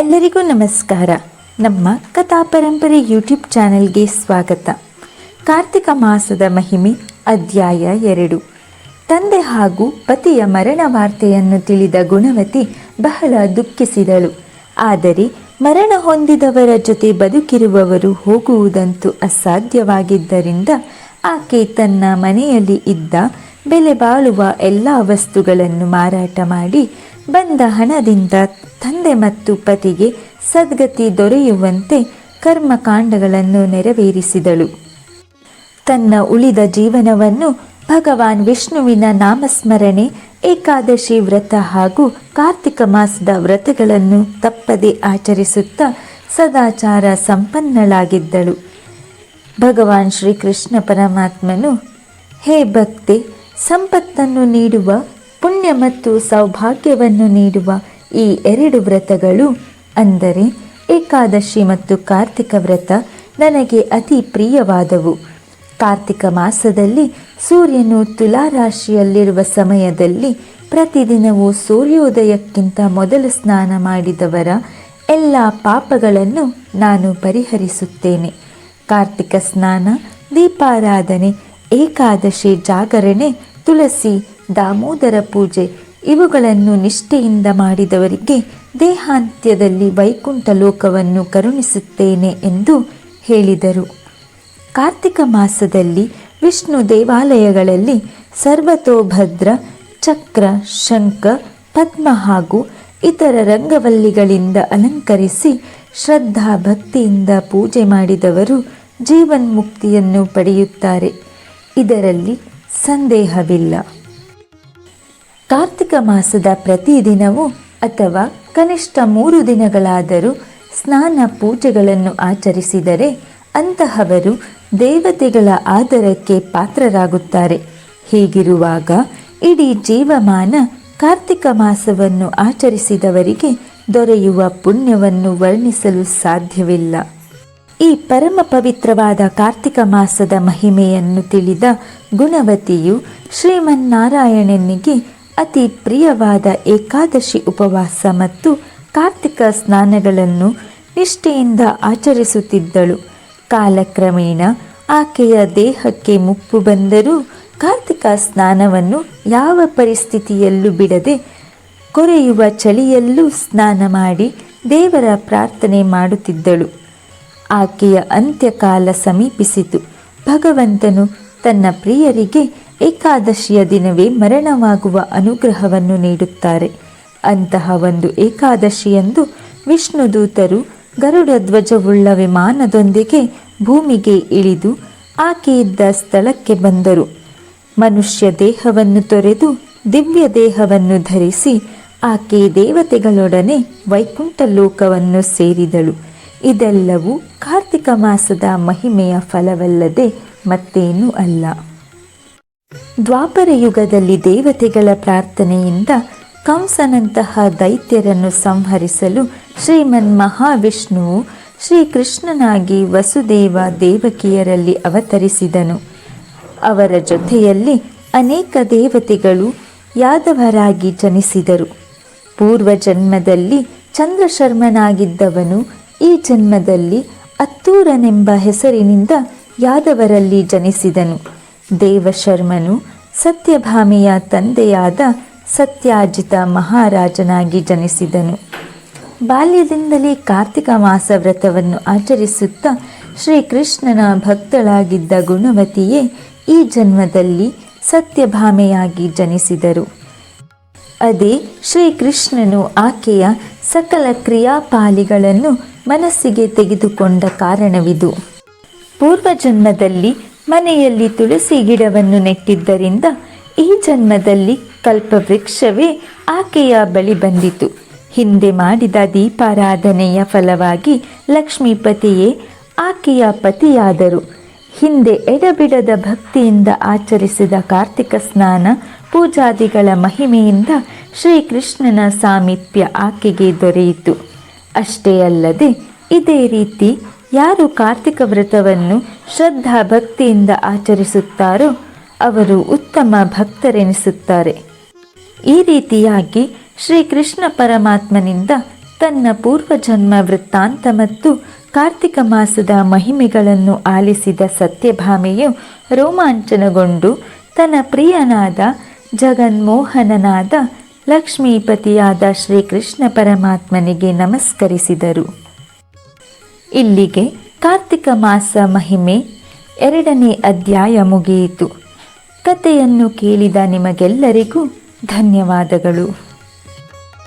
ಎಲ್ಲರಿಗೂ ನಮಸ್ಕಾರ. ನಮ್ಮ ಕಥಾ ಪರಂಪರೆ ಯೂಟ್ಯೂಬ್ ಚಾನೆಲ್ಗೆ ಸ್ವಾಗತ. ಕಾರ್ತಿಕ ಮಾಸದ ಮಹಿಮೆ, ಅಧ್ಯಾಯ ಎರಡು. ತಂದೆ ಹಾಗೂ ಪತಿಯ ಮರಣ ವಾರ್ತೆಯನ್ನು ತಿಳಿದ ಗುಣವತಿ ಬಹಳ ದುಃಖಿಸಿದಳು. ಆದರೆ ಮರಣ ಹೊಂದಿದವರ ಜೊತೆ ಬದುಕಿರುವವರು ಹೋಗುವುದಂತೂ ಅಸಾಧ್ಯವಾಗಿದ್ದರಿಂದ ಆಕೆ ತನ್ನ ಮನೆಯಲ್ಲಿ ಇದ್ದ ಬೆಲೆ ಬಾಳುವ ಎಲ್ಲ ವಸ್ತುಗಳನ್ನು ಮಾರಾಟ ಮಾಡಿ ಬಂದ ಹಣದಿಂದ ತಂದೆ ಮತ್ತು ಪತಿಗೆ ಸದ್ಗತಿ ದೊರೆಯುವಂತೆ ಕರ್ಮಕಾಂಡಗಳನ್ನು ನೆರವೇರಿಸಿದಳು. ತನ್ನ ಉಳಿದ ಜೀವನವನ್ನು ಭಗವಾನ್ ವಿಷ್ಣುವಿನ ನಾಮಸ್ಮರಣೆ, ಏಕಾದಶಿ ವ್ರತ ಹಾಗೂ ಕಾರ್ತಿಕ ಮಾಸದ ವ್ರತಗಳನ್ನು ತಪ್ಪದೆ ಆಚರಿಸುತ್ತಾ ಸದಾಚಾರ ಸಂಪನ್ನಳಾಗಿದ್ದಳು. ಭಗವಾನ್ ಶ್ರೀಕೃಷ್ಣ ಪರಮಾತ್ಮನು, ಹೇ ಭಕ್ತೆ, ಸಂಪತ್ತನ್ನು ನೀಡುವ ಪುಣ್ಯ ಮತ್ತು ಸೌಭಾಗ್ಯವನ್ನು ನೀಡುವ ಈ ಎರಡು ವ್ರತಗಳು ಅಂದರೆ ಏಕಾದಶಿ ಮತ್ತು ಕಾರ್ತಿಕ ವ್ರತ ನನಗೆ ಅತಿ ಪ್ರಿಯವಾದವು. ಕಾರ್ತಿಕ ಮಾಸದಲ್ಲಿ ಸೂರ್ಯನು ತುಲಾರಾಶಿಯಲ್ಲಿರುವ ಸಮಯದಲ್ಲಿ ಪ್ರತಿದಿನವೂ ಸೂರ್ಯೋದಯಕ್ಕಿಂತ ಮೊದಲು ಸ್ನಾನ ಮಾಡಿದವರ ಎಲ್ಲ ಪಾಪಗಳನ್ನು ನಾನು ಪರಿಹರಿಸುತ್ತೇನೆ. ಕಾರ್ತಿಕ ಸ್ನಾನ, ದೀಪಾರಾಧನೆ, ಏಕಾದಶಿ ಜಾಗರಣೆ, ತುಳಸಿ ದಾಮೋದರ ಪೂಜೆ. ಇವುಗಳನ್ನು ನಿಷ್ಠೆಯಿಂದ ಮಾಡಿದವರಿಗೆ ದೇಹಾಂತ್ಯದಲ್ಲಿ ವೈಕುಂಠ ಲೋಕವನ್ನು ಕರುಣಿಸುತ್ತೇನೆ ಎಂದು ಹೇಳಿದರು. ಕಾರ್ತಿಕ ಮಾಸದಲ್ಲಿ ವಿಷ್ಣು ದೇವಾಲಯಗಳಲ್ಲಿ ಸರ್ವತೋಭದ್ರ ಚಕ್ರ, ಶಂಖ, ಪದ್ಮ ಹಾಗೂ ಇತರ ರಂಗವಲ್ಲಿಗಳಿಂದ ಅಲಂಕರಿಸಿ ಶ್ರದ್ಧಾ ಭಕ್ತಿಯಿಂದ ಪೂಜೆ ಮಾಡಿದವರು ಜೀವನ್ಮುಕ್ತಿಯನ್ನು ಪಡೆಯುತ್ತಾರೆ. ಇದರಲ್ಲಿ ಸಂದೇಹವಿಲ್ಲ. ಕಾರ್ತಿಕ ಮಾಸದ ಪ್ರತಿದಿನವೂ ಅಥವಾ ಕನಿಷ್ಠ ಮೂರು ದಿನಗಳಾದರೂ ಸ್ನಾನ ಪೂಜೆಗಳನ್ನು ಆಚರಿಸಿದರೆ ಅಂತಹವರು ದೇವತೆಗಳ ಆದರಕ್ಕೆ ಪಾತ್ರರಾಗುತ್ತಾರೆ. ಹೀಗಿರುವಾಗ ಇಡೀ ಜೀವಮಾನ ಕಾರ್ತಿಕ ಮಾಸವನ್ನು ಆಚರಿಸಿದವರಿಗೆ ದೊರೆಯುವ ಪುಣ್ಯವನ್ನು ವರ್ಣಿಸಲು ಸಾಧ್ಯವಿಲ್ಲ. ಈ ಪರಮ ಪವಿತ್ರವಾದ ಕಾರ್ತಿಕ ಮಾಸದ ಮಹಿಮೆಯನ್ನು ತಿಳಿದ ಗುಣವತಿಯು ಶ್ರೀಮನ್ನಾರಾಯಣನಿಗೆ ಅತಿ ಪ್ರಿಯವಾದ ಏಕಾದಶಿ ಉಪವಾಸ ಮತ್ತು ಕಾರ್ತಿಕ ಸ್ನಾನಗಳನ್ನು ನಿಷ್ಠೆಯಿಂದ ಆಚರಿಸುತ್ತಿದ್ದಳು. ಕಾಲಕ್ರಮೇಣ ಆಕೆಯ ದೇಹಕ್ಕೆ ಮುಪ್ಪು ಬಂದರೂ ಕಾರ್ತಿಕ ಸ್ನಾನವನ್ನು ಯಾವ ಪರಿಸ್ಥಿತಿಯಲ್ಲೂ ಬಿಡದೆ ಕೊರೆಯುವ ಚಳಿಯಲ್ಲೂ ಸ್ನಾನ ಮಾಡಿ ದೇವರ ಪ್ರಾರ್ಥನೆ ಮಾಡುತ್ತಿದ್ದಳು. ಆಕೆಯ ಅಂತ್ಯಕಾಲ ಸಮೀಪಿಸಿತು. ಭಗವಂತನು ತನ್ನ ಪ್ರಿಯರಿಗೆ ಏಕಾದಶಿಯ ದಿನವೇ ಮರಣವಾಗುವ ಅನುಗ್ರಹವನ್ನು ನೀಡುತ್ತಾರೆ. ಅಂತಹ ಒಂದು ಏಕಾದಶಿಯಂದು ವಿಷ್ಣುದೂತರು ಗರುಡ ಧ್ವಜವುಳ್ಳ ವಿಮಾನದೊಂದಿಗೆ ಭೂಮಿಗೆ ಇಳಿದು ಆಕೆ ಇದ್ದ ಸ್ಥಳಕ್ಕೆ ಬಂದರು. ಮನುಷ್ಯ ದೇಹವನ್ನು ತೊರೆದು ದಿವ್ಯ ದೇಹವನ್ನು ಧರಿಸಿ ಆಕೆ ದೇವತೆಗಳೊಡನೆ ವೈಕುಂಠ ಲೋಕವನ್ನು ಸೇರಿದಳು. ಇದೆಲ್ಲವೂ ಕಾರ್ತಿಕ ಮಾಸದ ಮಹಿಮೆಯ ಫಲವಲ್ಲದೆ ಮತ್ತೇನೂ ಅಲ್ಲ. ದ್ವಾಪರ ಯುಗದಲ್ಲಿ ದೇವತೆಗಳ ಪ್ರಾರ್ಥನೆಯಿಂದ ಕಂಸನಂತಹ ದೈತ್ಯರನ್ನು ಸಂಹರಿಸಲು ಶ್ರೀಮನ್ ಮಹಾವಿಷ್ಣುವು ಶ್ರೀಕೃಷ್ಣನಾಗಿ ವಸುದೇವ ದೇವಕಿಯರಲ್ಲಿ ಅವತರಿಸಿದನು. ಅವರ ಜೊತೆಯಲ್ಲಿ ಅನೇಕ ದೇವತೆಗಳು ಯಾದವರಾಗಿ ಜನಿಸಿದರು. ಪೂರ್ವ ಜನ್ಮದಲ್ಲಿ ಚಂದ್ರಶರ್ಮನಾಗಿದ್ದವನು ಈ ಜನ್ಮದಲ್ಲಿ ಅತ್ತೂರನೆಂಬ ಹೆಸರಿನಿಂದ ಯಾದವರಲ್ಲಿ ಜನಿಸಿದನು. ದೇವಶರ್ಮನು ಸತ್ಯಭಾಮಿಯ ತಂದೆಯಾದ ಸತ್ಯಾಜಿತ ಮಹಾರಾಜನಾಗಿ ಜನಿಸಿದನು. ಬಾಲ್ಯದಿಂದಲೇ ಕಾರ್ತಿಕ ಮಾಸ ವ್ರತವನ್ನು ಆಚರಿಸುತ್ತಾ ಶ್ರೀಕೃಷ್ಣನ ಭಕ್ತಳಾಗಿದ್ದ ಗುಣವತಿಯೇ ಈ ಜನ್ಮದಲ್ಲಿ ಸತ್ಯಭಾಮೆಯಾಗಿ ಜನಿಸಿದರು. ಅದೇ ಶ್ರೀಕೃಷ್ಣನು ಆಕೆಯ ಸಕಲ ಕ್ರಿಯಾಪಾಲಿಗಳನ್ನು ಮನಸ್ಸಿಗೆ ತೆಗೆದುಕೊಂಡ ಕಾರಣವಿದು. ಪೂರ್ವಜನ್ಮದಲ್ಲಿ ಮನೆಯಲ್ಲಿ ತುಳಸಿ ಗಿಡವನ್ನು ನೆಟ್ಟಿದ್ದರಿಂದ ಈ ಜನ್ಮದಲ್ಲಿ ಕಲ್ಪವೃಕ್ಷವೇ ಆಕೆಯ ಬಳಿ ಬಂದಿತು. ಹಿಂದೆ ಮಾಡಿದ ದೀಪಾರಾಧನೆಯ ಫಲವಾಗಿ ಲಕ್ಷ್ಮೀಪತಿಯೇ ಆಕೆಯ ಪತಿಯಾದರು. ಹಿಂದೆ ಎಡಬಿಡದ ಭಕ್ತಿಯಿಂದ ಆಚರಿಸಿದ ಕಾರ್ತಿಕ ಸ್ನಾನ ಪೂಜಾದಿಗಳ ಮಹಿಮೆಯಿಂದ ಶ್ರೀಕೃಷ್ಣನ ಸಾಮೀಪ್ಯ ಆಕೆಗೆ ದೊರೆಯಿತು. ಅಷ್ಟೇ ಅಲ್ಲದೆ ಇದೇ ರೀತಿ ಯಾರು ಕಾರ್ತಿಕ ವ್ರತವನ್ನು ಶ್ರದ್ಧಾ ಭಕ್ತಿಯಿಂದ ಆಚರಿಸುತ್ತಾರೋ ಅವರು ಉತ್ತಮ ಭಕ್ತರೆನಿಸುತ್ತಾರೆ. ಈ ರೀತಿಯಾಗಿ ಶ್ರೀಕೃಷ್ಣ ಪರಮಾತ್ಮನಿಂದ ತನ್ನ ಪೂರ್ವಜನ್ಮ ವೃತ್ತಾಂತ ಮತ್ತು ಕಾರ್ತಿಕ ಮಾಸದ ಮಹಿಮೆಗಳನ್ನು ಆಲಿಸಿದ ಸತ್ಯಭಾಮೆಯು ರೋಮಾಂಚನಗೊಂಡು ತನ್ನ ಪ್ರಿಯನಾದ ಜಗನ್ಮೋಹನನಾದ ಲಕ್ಷ್ಮೀಪತಿಯಾದ ಶ್ರೀಕೃಷ್ಣ ಪರಮಾತ್ಮನಿಗೆ ನಮಸ್ಕರಿಸಿದರು. ಇಲ್ಲಿಗೆ ಕಾರ್ತಿಕ ಮಾಸ ಮಹಿಮೆ ಎರಡನೇ ಅಧ್ಯಾಯ ಮುಗಿಯಿತು. ಕಥೆಯನ್ನು ಕೇಳಿದ ನಿಮಗೆಲ್ಲರಿಗೂ ಧನ್ಯವಾದಗಳು.